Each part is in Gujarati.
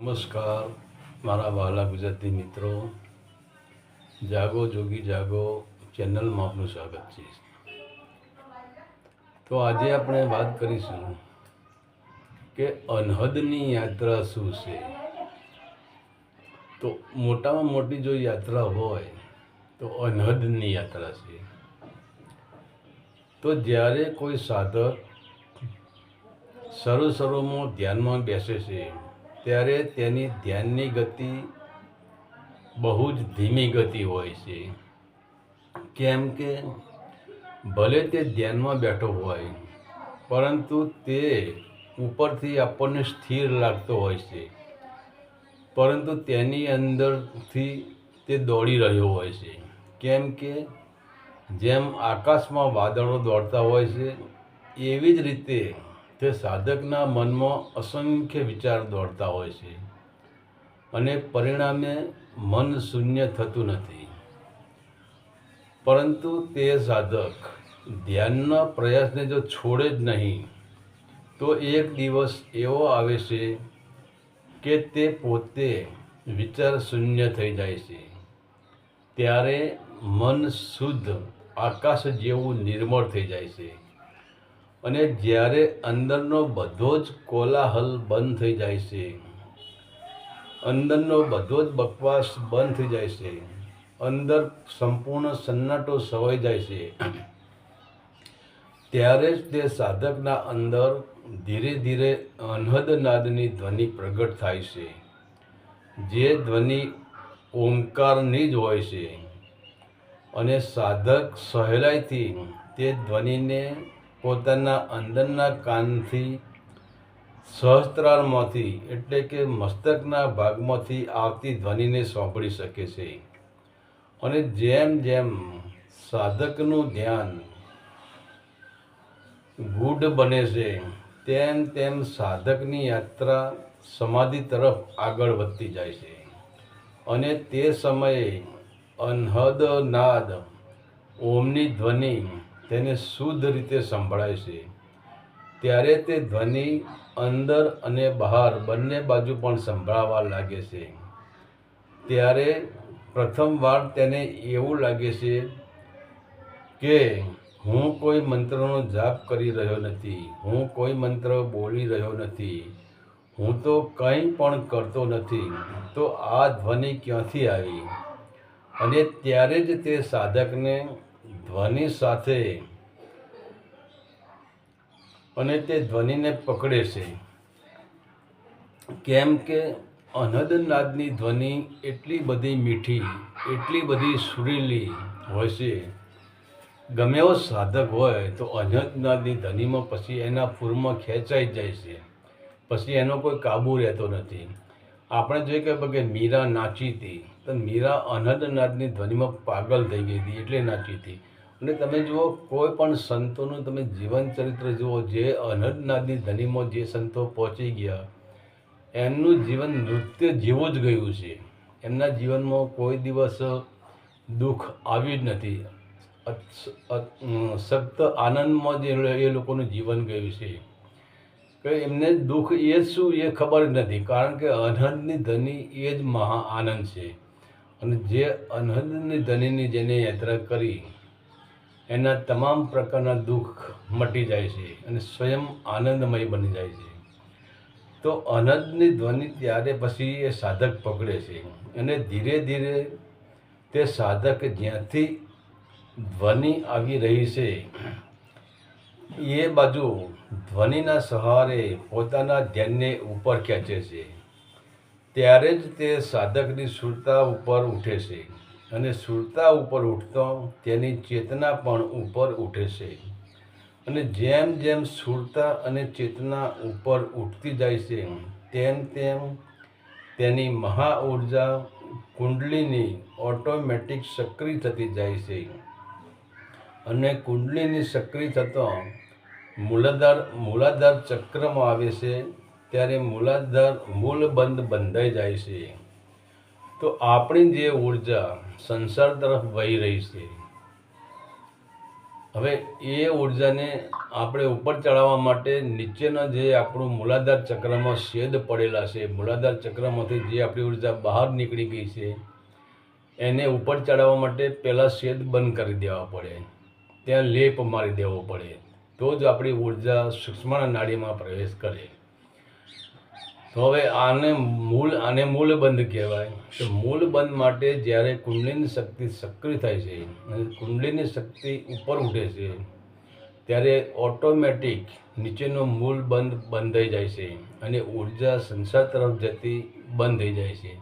નમસ્કાર, મારા વહાલા ગુજરાતી મિત્રો. જાગો, જોગી જાગો, ચેનલમાં આપનું સ્વાગત છે. તો આજે આપણે વાત કરીશું કે અનહદની યાત્રા શું છે? તો મોટામાં મોટી જો યાત્રા હોય, તો અનહદની યાત્રા છે. તો જ્યારે કોઈ સાધક શરૂ શરૂમાં ધ્યાનમાં બેસે છે ત્યારે તેની ધ્યાનની ગતિ બહુ જ ધીમી ગતિ હોય છે. કેમ કે ભલે તે ધ્યાનમાં બેઠો હોય, પરંતુ તે ઉપરથી આપણને સ્થિર લાગતો હોય છે. પરંતુ તેની અંદરથી તે દોડી રહ્યો હોય છે. કેમ કે જેમ આકાશમાં વાદળો દોડતા હોય છે, એવી જ રીતે તે સાધકના મનમાં અસંખ્ય વિચાર દોડતા હોય છે અને પરિણામે મન શૂન્ય થતું નથી. પરંતુ તે સાધક ધ્યાનના પ્રયાસને જો છોડે જ નહીં, તો એક દિવસ એવો આવે છે કે તે પોતે વિચાર શૂન્ય થઈ જાય છે. ત્યારે મન શુદ્ધ આકાશ જેવું નિર્મળ થઈ જાય છે. અને જ્યારે અંદરનો બધો જ કોલાહલ બંધ થઈ જાય છે, અંદરનો બધો જ બકવાસ બંધ થઈ જાય છે, અંદર સંપૂર્ણ સન્નાટો સવાઈ જાય છે, ત્યારે જ તે સાધકના અંદર ધીરે ધીરે અનહદ નાદની ધ્વનિ પ્રગટ થાય છે. જે ધ્વનિ ઓમકારની જ હોય છે અને સાધક સહેલાઈથી તે ધ્વનિને પોતાના અંદરના કાનથી સહસ્ત્રારમાંથી એટલે કે મસ્તકના ભાગમાંથી આવતી ધ્વનિને સાંભળી શકે છે. અને જેમ જેમ સાધકનું ધ્યાન ગૂઢ બને છે, તેમ તેમ સાધકની યાત્રા સમાધિ તરફ આગળ વધતી જાય છે. અને તે સમયે અનહદ નાદ, ઓમની ધ્વનિ તેને શુદ્ધ રીતે સંભળાય છે. ત્યારે તે ધ્વનિ, અંદર અને બહાર બંને બાજુ પણ સંભળાવા લાગે છે. ત્યારે પ્રથમવાર તેને એવું લાગે છે કે, હું કોઈ મંત્રનો જાપ કરી રહ્યો નથી, હું કોઈ મંત્ર બોલી રહ્યો નથી, હું તો કંઈ પણ કરતો નથી, તો આ ધ્વનિ ક્યાંથી આવી? અને ત્યારે જ તે સાધકને ધ્વનિ સાથે અને તે ધ્વનિને પકડે છે. કેમ કે અનદનાદની ધ્વનિ એટલી બધી મીઠી, એટલી બધી સુરીલી હોય છે. ગમે એવો સાધક હોય તો અનદનાદની ધ્વનિમાં પછી એના પૂરમાં ખેંચાઈ જાય છે. પછી એનો કોઈ કાબુ રહેતો નથી. આપણે જોઈએ કે કે મીરા નાચી હતી, તો મીરા અનહદનાદની ધ્વનિમાં પાગલ થઈ ગઈ હતી, એટલે નાચી હતી. અને તમે જુઓ, કોઈ પણ સંતોનું તમે જીવન ચરિત્ર જુઓ, જે અનહદનાદની ધ્વનિમાં જે સંતો પહોંચી ગયા, એમનું જીવન નૃત્ય જેવું જ ગયું છે. એમના જીવનમાં કોઈ દિવસ દુઃખ આવ્યું જ નથી. અત- આનંદમાં જે એ લોકોનું જીવન ગયું છે. કે એમને દુઃખ એ શું એ ખબર નથી. કારણ કે અનહદની ધની એ જ મહા આનંદ છે. અને જે અનહદની ધનીની જેને યાત્રા કરી, એના તમામ પ્રકારના દુઃખ મટી જાય છે અને સ્વયં આનંદમય બની જાય છે. તો અનહદની ધ્વનિ ત્યારે પછી એ સાધક પકડે છે અને ધીરે ધીરે તે સાધક જ્યાંથી ધ્વનિ આવી રહી છે એ બાજુ ધ્વનિના સહારે પોતાના ધ્યાનને ઉપર ખેંચે છે. ત્યારે જ તે સાધકની સુરતા ઉપર ઉઠે છે અને સુરતા ઉપર ઉઠતો તેની ચેતના પણ ઉપર ઉઠે છે. અને જેમ જેમ સુરતા અને ચેતના ઉપર ઉઠતી જાય છે, તેમ તેમ તેની મહા ઊર્જા કુંડલીની ઓટોમેટિક સક્રિય થતી જાય છે. અને કુંડલીની સક્રિય થતો મૂલાધાર મૂલાધાર ચક્રમાં આવે છે, ત્યારે મૂલાધાર મૂલબંધ બંધાઈ જાય છે. તો આપણી જે ઊર્જા સંસાર તરફ વહી રહી છે, હવે એ ઉર્જાને આપણે ઉપર ચડાવવા માટે નીચેના જે આપણું મૂલાધાર ચક્રમાં શેદ પડેલા છે, મૂલાધાર ચક્રમાંથી જે આપણી ઊર્જા બહાર નીકળી ગઈ છે, એને ઉપર ચડાવવા માટે પહેલાં શેદ બંધ કરી દેવા પડે. ત્યાં લેપ મારી દેવો પડે. તો જ આપણી ઊર્જા સૂક્ષ્મના નાડીમાં પ્રવેશ કરે. તો હવે આને મૂળ આને મૂળ બંધ કહેવાય. તો મૂળ બંધ માટે જ્યારે કુંડલીની શક્તિ સક્રિય થાય છે અને કુંડલીની શક્તિ ઉપર ઉઠે છે, ત્યારે ઓટોમેટિક નીચેનો મૂળ બંધ બંધ થઈ જાય છે અને ઊર્જા સંસાર તરફ જતી બંધ થઈ જાય છે.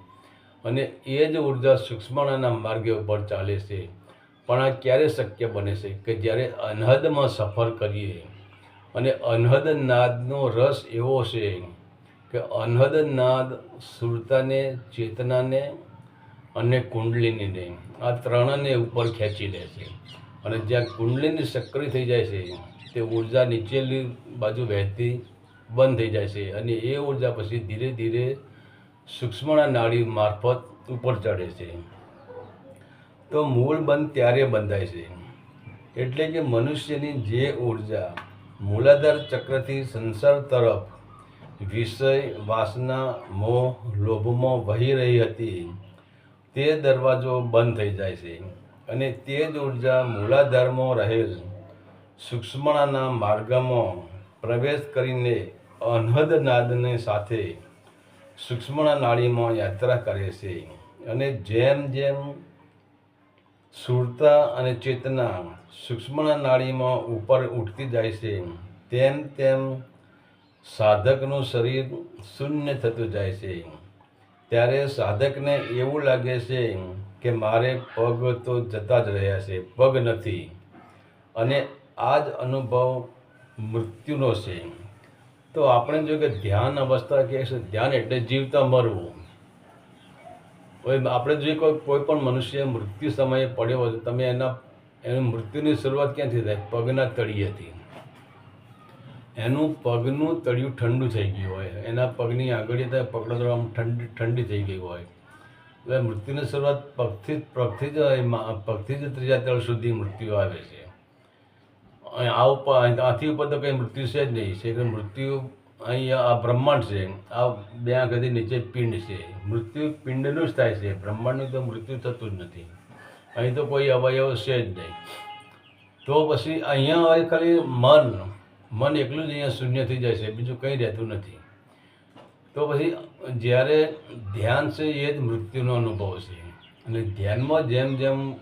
અને એ જ ઊર્જા સૂક્ષ્મણાના માર્ગે ઉપર ચાલે છે. પણ આ ક્યારે શક્ય બને છે કે જ્યારે અનહદમાં સફર કરીએ અને અનહદ નાદનો રસ એવો છે કે અનહદ નાદ સુરતાને, ચેતનાને અને કુંડલિનીને, આ ત્રણને ઉપર ખેંચી લે છે. અને જ્યાં કુંડલીની સક્રિય થઈ જાય છે, તે ઊર્જા નીચેલી બાજુ વહેતી બંધ થઈ જાય છે અને એ ઊર્જા પછી ધીરે ધીરે સૂક્ષ્મના નાળી મારફત ઉપર ચડે છે. તો મૂળ બંધ ત્યારે બંધાય છે. એટલે કે મનુષ્યની જે ઊર્જા મૂલાધાર ચક્રથી સંસાર તરફ વિષય, વાસના, મોહ, લોભમાં વહી રહી હતી, તે દરવાજો બંધ થઈ જાય છે. અને તે જ ઊર્જા મૂલાધારમાં રહેલ સૂક્ષ્મણાના માર્ગમાં પ્રવેશ કરીને અનહદ નાદને સાથે સૂક્ષ્મણા નાળીમાં યાત્રા કરે છે. અને જેમ જેમ સુરતા અને ચેતના સૂક્ષ્મના નાળીમાં ઉપર ઉઠતી જાય છે. તેમ તેમ સાધકનું શરીર શૂન્ય થતું જાય છે. ત્યારે સાધકને એવું લાગે છે કે મારે પગ તો જતા જ રહ્યા છે, પગ નથી. અને આ જ અનુભવ મૃત્યુનો છે. તો આપણે જો કે ધ્યાન અવસ્થા કહે છે ધ્યાન એટલે જીવતા મરવું. આપણે જોઈએ કોઈ કોઈ પણ મનુષ્ય મૃત્યુ સમયે પડ્યો હોય તો તમે એના એનું મૃત્યુની શરૂઆત ક્યાંથી થાય? પગના તળિયેથી. એનું પગનું તળિયું ઠંડુ થઈ ગયું હોય. એના પગની આંગળી ત્યાં પકડો તો આમ ઠંડી ઠંડી થઈ ગઈ હોય. એટલે મૃત્યુની શરૂઆત પગથી પગથી જ પગથી જ ત્રીજા તળ સુધી મૃત્યુ આવે છે. આ ઉપર આથી ઉપર તો કંઈ મૃત્યુ છે જ નહીં. છે કે મૃત્યુ અહીંયા આ બ્રહ્માંડ છે. આ બે આંખથી નીચે પિંડ છે. મૃત્યુ પિંડનું જ થાય છે. બ્રહ્માંડનું તો મૃત્યુ થતું જ નથી. અહીં તો કોઈ અવયવ છે જ નહીં. તો પછી અહીંયા હવે ખાલી મન. મન એકલું જ અહીંયા શૂન્ય થઈ જાય છે. બીજું કંઈ રહેતું નથી. તો પછી જ્યારે ધ્યાન છે એ જ મૃત્યુનો અનુભવ છે. અને ધ્યાનમાં જેમ જેમ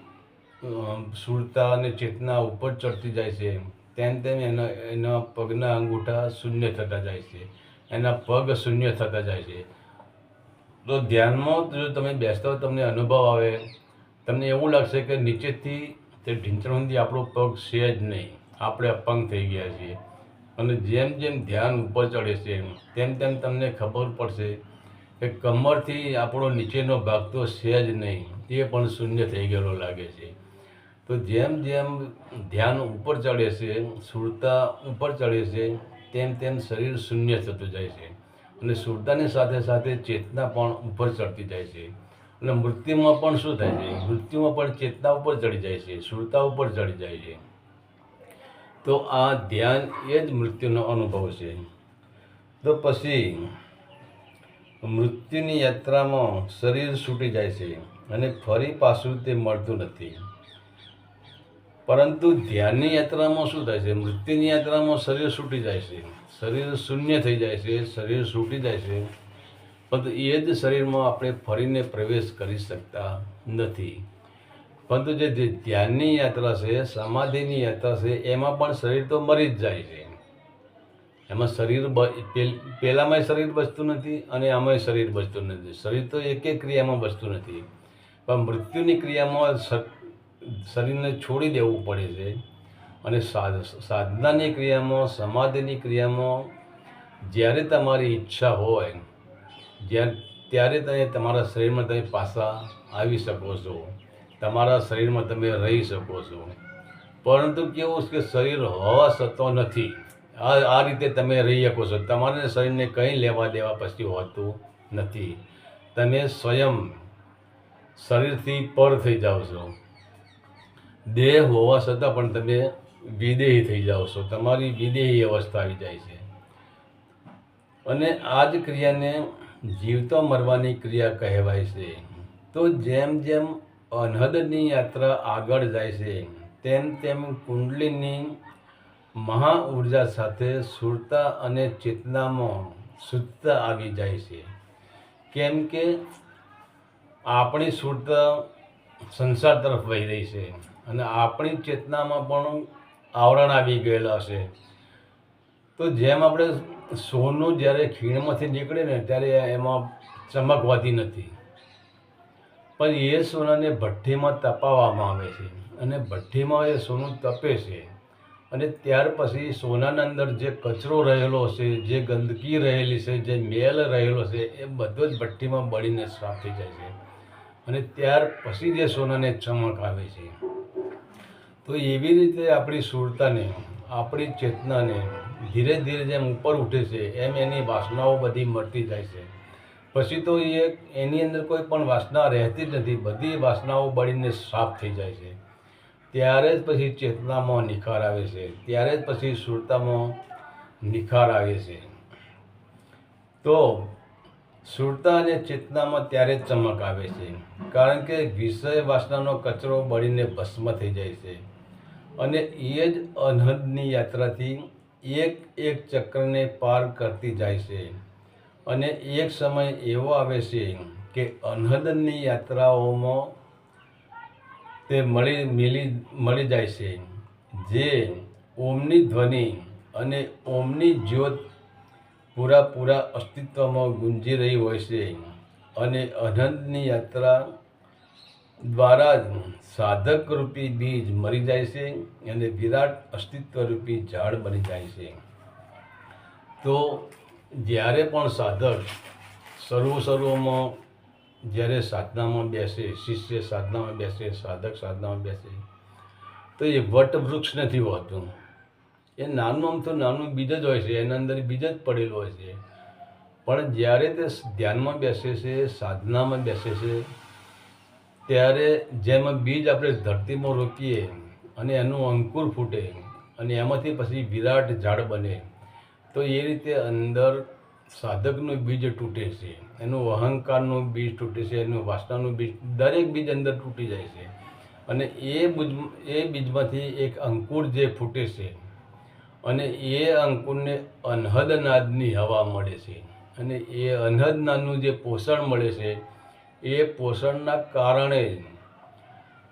સુરતા અને ચેતના ઉપર ચડતી જાય છે તેમ તેમ એના એના પગના અંગૂઠા શૂન્ય થતા જાય છે. એના પગ શૂન્ય થતા જાય છે. તો ધ્યાનમાં જો તમે બેસતા હોય તમને અનુભવ આવે. તમને એવું લાગશે કે નીચેથી તે ઢીંચણ સુધી આપણો પગ છે જ નહીં. આપણે અપંગ થઈ ગયા છીએ. અને જેમ જેમ ધ્યાન ઉપર ચડે છે તેમ તેમ તમને ખબર પડશે કે કમરથી આપણો નીચેનો ભાગ તો છે જ નહીં. એ પણ શૂન્ય થઈ ગયેલો લાગે છે. તો જેમ જેમ ધ્યાન ઉપર ચડે છે, સુરતા ઉપર ચડે છે, તેમ તેમ શરીર શૂન્ય થતું જાય છે. અને સુરતાની સાથે સાથે ચેતના પણ ઉપર ચડતી જાય છે. અને મૃત્યુમાં પણ શું થાય છે? મૃત્યુમાં પણ ચેતના ઉપર ચડી જાય છે, સુરતા ઉપર ચડી જાય છે. તો આ ધ્યાન એ જ મૃત્યુનો અનુભવ છે. તો પછી મૃત્યુની યાત્રામાં શરીર છૂટી જાય છે અને ફરી પાછું તે મળતું નથી. પરંતુ ધ્યાનની યાત્રામાં શું થાય છે? મૃત્યુની યાત્રામાં શરીર છૂટી જાય છે. શરીર શૂન્ય થઈ જાય છે. શરીર છૂટી જાય છે. પરંતુ એ જ શરીરમાં આપણે ફરીને પ્રવેશ કરી શકતા નથી. પરંતુ જે ધ્યાનની યાત્રા છે, સમાધિની યાત્રા છે, એમાં પણ શરીર તો મરી જ જાય છે. એમાં શરીર પહેલામાંય શરીર બચતું નથી અને આમાંય શરીર બચતું નથી. શરીર તો એક એક ક્રિયામાં બચતું નથી. પણ મૃત્યુની ક્રિયામાં શરીરને છોડી દેવું પડે છે. અને સાધ- સાધનાની ક્રિયામાં, સમાધિની ક્રિયામાં જ્યારે તમારી ઈચ્છા હોય જ્યારે ત્યારે તમે તમારા શરીરમાં તમે પાછા આવી શકો છો. તમારા શરીરમાં તમે રહી શકો છો. પરંતુ કેવું છે કે શરીર હોવા સતો નથી. આ આ રીતે તમે રહી શકો છો. તમારે શરીરને કંઈ લેવા દેવા પછી હોતું નથી. તમે સ્વયં શરીરથી પર થઈ જાઓ છો. દેહ હોવા છતાં પણ તમે વિદેહી થઈ જાઓ છો. તમારી વિદેહી અવસ્થા આવી જાય છે. અને આ જ ક્રિયાને જીવતો મરવાની ક્રિયા કહેવાય છે. તો જેમ જેમ અનહદની યાત્રા આગળ જાય છે, તેમ તેમ કુંડલીની મહા ઊર્જા સાથે સુરતા અને ચેતનામાં શુદ્ધતા આવી જાય છે. કેમ કે આપણી સુરતા સંસાર તરફ વહી રહી છે. અને આપણી ચેતનામાં પણ આવરણ આવી ગયેલા છે. તો જેમ આપણે સોનું જ્યારે ખીણમાંથી નીકળે ને ત્યારે એમાં ચમકવાતી નથી. પણ એ સોનાને ભઠ્ઠીમાં તપાવવામાં આવે છે. અને ભઠ્ઠીમાં એ સોનું તપે છે. અને ત્યાર પછી સોનાના અંદર જે કચરો રહેલો છે, જે ગંદકી રહેલી છે, જે મેલ રહેલો છે, એ બધો જ ભઠ્ઠીમાં બળીને સાફ થઈ જાય છે. અને ત્યાર પછી જે સોનાને ચમક આવે છે. તો એવી રીતે આપણી સુરતાને, આપણી ચેતનાને ધીરે ધીરે જેમ ઉપર ઉઠે છે, એમ એની વાસનાઓ બધી મળતી જાય છે. પછી તો એ એની અંદર કોઈ પણ વાસના રહેતી જ નથી, બધી વાસનાઓ બળીને સાફ થઈ જાય છે. ત્યારે જ પછી ચેતનામાં નિખાર આવે છે, ત્યારે જ પછી સુરતામાં નિખાર આવે છે. તો સુરતા અને ચેતનામાં ત્યારે જ ચમક આવે છે, કારણ કે વિષય વાસનાનો કચરો બળીને ભસ્મ થઈ જાય છે. અને એ જ અનહદની યાત્રાથી એક એક ચક્રને પાર કરતી જાય છે. અને એક સમય એવો આવે છે કે અનહદની યાત્રાઓમાં તે મળી, મિલી, મળી જાય છે. જે ઓમની ધ્વનિ અને ઓમની જ્યોત પૂરા પૂરા અસ્તિત્વમાં ગુંજી રહી હોય છે. અને અનંતની યાત્રા દ્વારા જ સાધક રૂપી બીજ મરી જાય છે અને વિરાટ અસ્તિત્વ રૂપી ઝાડ બની જાય છે. તો જ્યારે પણ સાધક સર્વ શરૂમાં જ્યારે સાધનામાં બેસે, શિષ્ય સાધનામાં બેસે, સાધક સાધનામાં બેસે, તો એ વટ વૃક્ષ નથી હોતું. એ નાનું આમ તો નાનું બીજ જ હોય છે, એના અંદર બીજ જ પડેલું હોય છે. પણ જ્યારે તે ધ્યાનમાં બેસે છે, સાધનામાં બેસે છે, ત્યારે જેમ બીજ આપણે ધરતીમાં રોકીએ અને એનું અંકુર ફૂટે અને એમાંથી પછી વિરાટ ઝાડ બને, તો એ રીતે અંદર સાધકનું બીજ તૂટે છે. એનું અહંકારનું બીજ તૂટે છે, એનું વાસનાનું બીજ, દરેક બીજ અંદર તૂટી જાય છે. અને એ બીજ એ બીજમાંથી એક અંકુર જે ફૂટે છે અને એ અંકુરને અનહદનાદની હવા મળે છે. અને એ અનહદનાદનું જે પોષણ મળે છે, એ પોષણના કારણે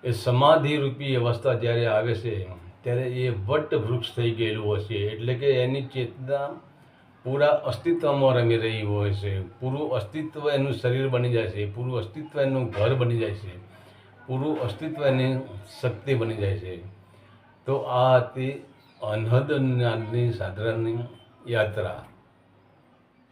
એ સમાધિરૂપી અવસ્થા જ્યારે આવે છે, ત્યારે એ વટ વૃક્ષ થઈ ગયેલું હોય છે. એટલે કે એની ચેતના પૂરા અસ્તિત્વમાં રમી રહી હોય છે. પૂરું અસ્તિત્વ એનું શરીર બની જાય છે. પૂરું અસ્તિત્વ એનું ઘર બની જાય છે. પૂરું અસ્તિત્વ એની શક્તિ બની જાય છે. તો આ હતી અનહદ જ્ઞાનની સાધારણની યાત્રા